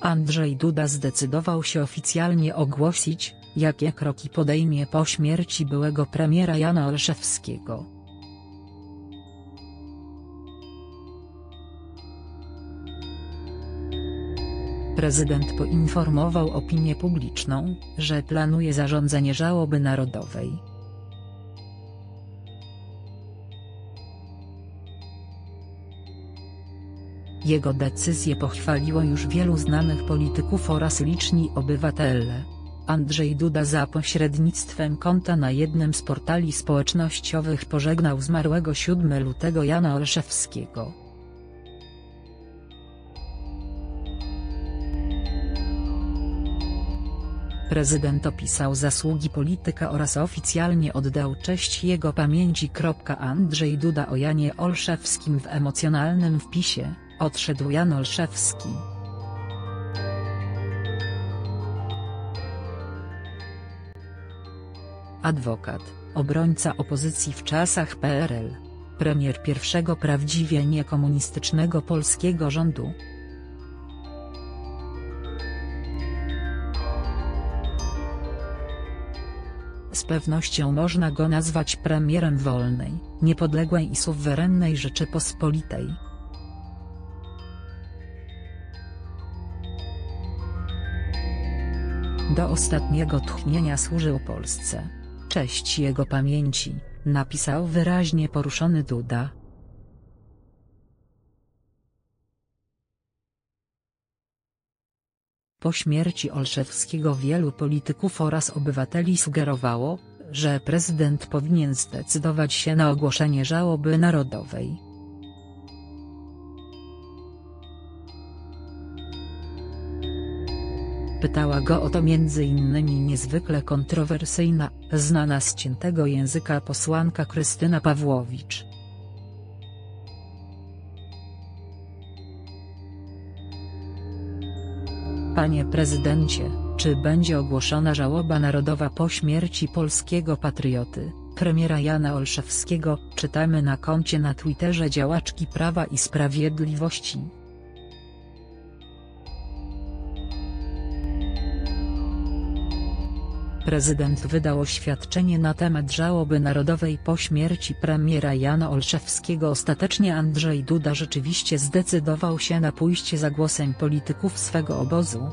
Andrzej Duda zdecydował się oficjalnie ogłosić, jakie kroki podejmie po śmierci byłego premiera Jana Olszewskiego. Prezydent poinformował opinię publiczną, że planuje zarządzenie żałoby narodowej. Jego decyzję pochwaliło już wielu znanych polityków oraz liczni obywatele. Andrzej Duda za pośrednictwem konta na jednym z portali społecznościowych pożegnał zmarłego 7 lutego Jana Olszewskiego. Prezydent opisał zasługi polityka oraz oficjalnie oddał cześć jego pamięci. Andrzej Duda o Janie Olszewskim w emocjonalnym wpisie, odszedł Jan Olszewski. Adwokat, obrońca opozycji w czasach PRL. Premier pierwszego prawdziwie niekomunistycznego polskiego rządu. Z pewnością można go nazwać premierem wolnej, niepodległej i suwerennej Rzeczypospolitej. Do ostatniego tchnienia służył Polsce. Cześć jego pamięci, napisał wyraźnie poruszony Duda. Po śmierci Olszewskiego wielu polityków oraz obywateli sugerowało, że prezydent powinien zdecydować się na ogłoszenie żałoby narodowej. Pytała go o to m.in. niezwykle kontrowersyjna, znana z ciętego języka posłanka Krystyna Pawłowicz. Panie prezydencie, czy będzie ogłoszona żałoba narodowa po śmierci polskiego patrioty, premiera Jana Olszewskiego, czytamy na koncie na Twitterze działaczki Prawa i Sprawiedliwości. Prezydent wydał oświadczenie na temat żałoby narodowej po śmierci premiera Jana Olszewskiego. Ostatecznie Andrzej Duda rzeczywiście zdecydował się na pójście za głosem polityków swego obozu.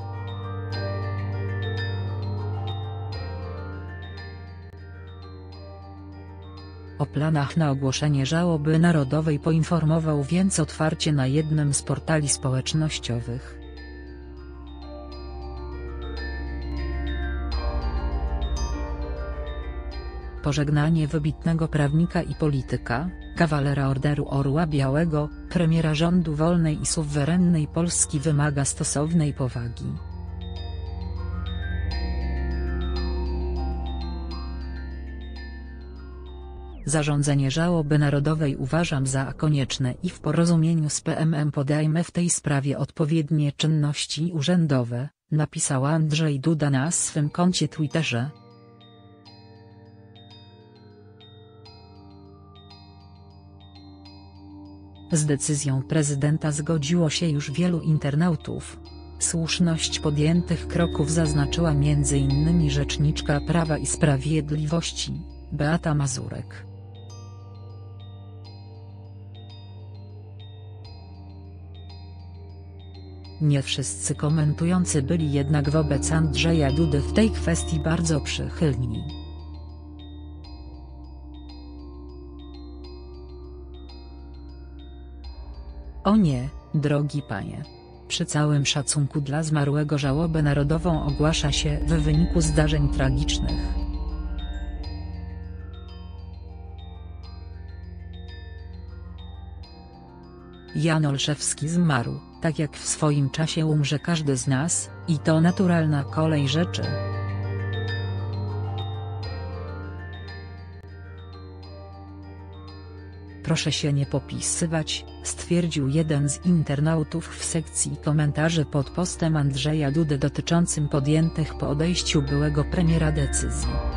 O planach na ogłoszenie żałoby narodowej poinformował więc otwarcie na jednym z portali społecznościowych. Pożegnanie wybitnego prawnika i polityka, kawalera Orderu Orła Białego, premiera rządu wolnej i suwerennej Polski wymaga stosownej powagi. Zarządzenie żałoby narodowej uważam za konieczne i w porozumieniu z PMM podejmę w tej sprawie odpowiednie czynności urzędowe, napisał Andrzej Duda na swym koncie Twitterze. Z decyzją prezydenta zgodziło się już wielu internautów. Słuszność podjętych kroków zaznaczyła m.in. rzeczniczka Prawa i Sprawiedliwości, Beata Mazurek. Nie wszyscy komentujący byli jednak wobec Andrzeja Dudy w tej kwestii bardzo przychylni. O nie, drogi panie. Przy całym szacunku dla zmarłego żałobę narodową ogłasza się w wyniku zdarzeń tragicznych. Jan Olszewski zmarł, tak jak w swoim czasie umrze każdy z nas, i to naturalna kolej rzeczy. Proszę się nie popisywać, stwierdził jeden z internautów w sekcji komentarzy pod postem Andrzeja Dudy dotyczącym podjętych po odejściu byłego premiera decyzji.